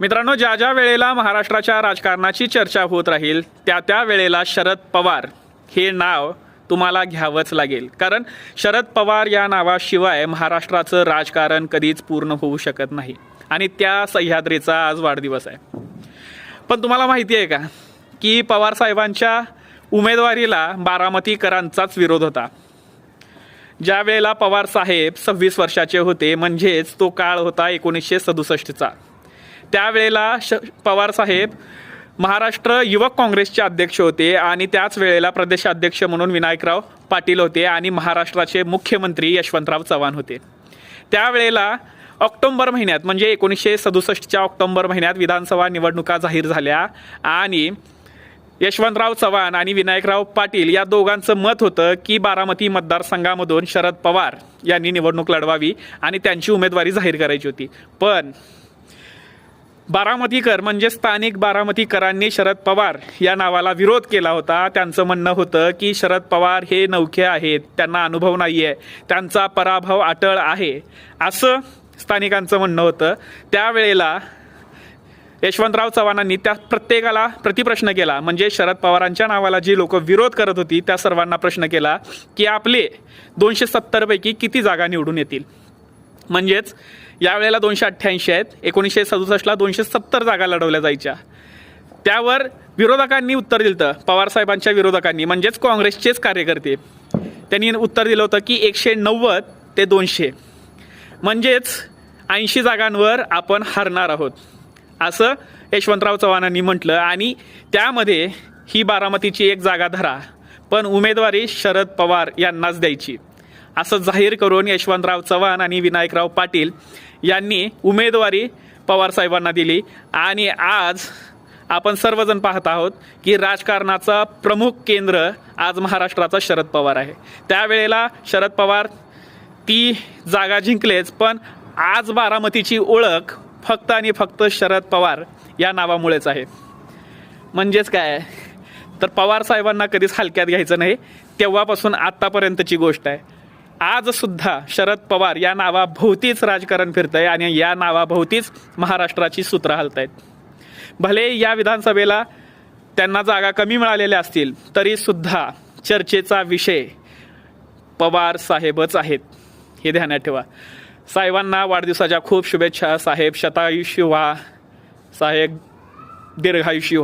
मित्रांनो ज्या ज्या वेळेला महाराष्ट्राच्या राजकारणाची चर्चा होत राहील त्या त्या वेळेला शरद पवार हे नाव तुम्हाला घ्यावंच लागेल. कारण शरद पवार या नावाशिवाय महाराष्ट्राचं राजकारण कधीच पूर्ण होऊ शकत नाही. आणि त्या सह्याद्रीचा आज वाढदिवस आहे. पण तुम्हाला माहिती आहे का की पवार साहेबांच्या उमेदवारीला बारामतीकरांचाच विरोध होता. ज्या वेळेला पवार साहेब सव्वीस वर्षाचे होते म्हणजेच तो काळ होता एकोणीसशे सदुसष्टचा. त्यावेळेला श पवार साहेब महाराष्ट्र युवक काँग्रेसचे अध्यक्ष होते आणि त्याच वेळेला प्रदेशाध्यक्ष म्हणून विनायकराव पाटील होते आणि महाराष्ट्राचे मुख्यमंत्री यशवंतराव चव्हाण होते. त्यावेळेला ऑक्टोंबर महिन्यात म्हणजे एकोणीसशे सदुसष्टच्या ऑक्टोंबर महिन्यात विधानसभा निवडणुका जाहीर झाल्या आणि यशवंतराव चव्हाण आणि विनायकराव पाटील या दोघांचं मत होतं की बारामती मतदारसंघामधून शरद पवार यांनी निवडणूक लढवावी आणि त्यांची उमेदवारी जाहीर करायची होती. पण बारामतीकर म्हणजे स्थानिक बारामतीकरांनी शरद पवार या नावाला विरोध केला होता. त्यांचं म्हणणं होतं की शरद पवार हे नौखे आहेत. त्यांना अनुभव नाही आहे त्यांचा पराभव अटळ आहे. असं स्थानिकांचं म्हणणं होतं. त्यावेळेला यशवंतराव चव्हाणांनी त्या प्रत्येकाला प्रतिप्रश्न केला. म्हणजे शरद पवारांच्या नावाला जी लोक विरोध करत होती त्या सर्वांना प्रश्न केला की आपले दोनशे सत्तरपैकी किती जागा निवडून येतील? म्हणजेच यावेळेला दोनशे अठ्ठ्याऐंशी आहेत. एकोणीसशे सदुसष्टला दोनशे सत्तर जागा लढवल्या जायच्या. त्यावर विरोधकांनी उत्तर दिलं होतं पवारसाहेबांच्या विरोधकांनी म्हणजेच काँग्रेसचेच कार्यकर्ते. त्यांनी उत्तर दिलं होतं की एकशे नव्वद ते दोनशे. म्हणजेच ऐंशी जागांवर आपण हरणार आहोत. असं यशवंतराव चव्हाणांनी म्हटलं आणि त्यामध्ये ही बारामतीची एक जागा धरा. पण उमेदवारी शरद पवार यांनाच द्यायची. असं जाहीर करून यशवंतराव चव्हाण आणि विनायकराव पाटील यांनी उमेदवारी पवारसाहेबांना दिली. आणि आज आपण सर्वजण पाहत आहोत की राजकारणाचा प्रमुख केंद्र आज महाराष्ट्राचा शरद पवार आहे. त्यावेळेला शरद पवार ती जागा जिंकलेच पण आज बारामतीची ओळख फक्त आणि फक्त शरद पवार या नावामुळेच आहे. म्हणजेच काय? तर पवार साहेबांना कधीच हलक्यात घ्यायचं नाही. तेव्हापासून आत्तापर्यंतची गोष्ट आहे. आज सुद्धा शरद पवार या नावाभोवतीच राजकारण फिरत आहे आणि या नावाभोवतीच महाराष्ट्राची सूत्र हलत आहेत भले या विधानसभेला त्यांना जागा कमी मिळालेल्या असतील तरीसुद्धा चर्चेचा विषय पवार साहेबच आहेत. हे ध्यानात ठेवा. साहेबांना वाढदिवसाच्या खूप शुभेच्छा. साहेब शतायुष्य व्हा. साहेब दीर्घायुष्य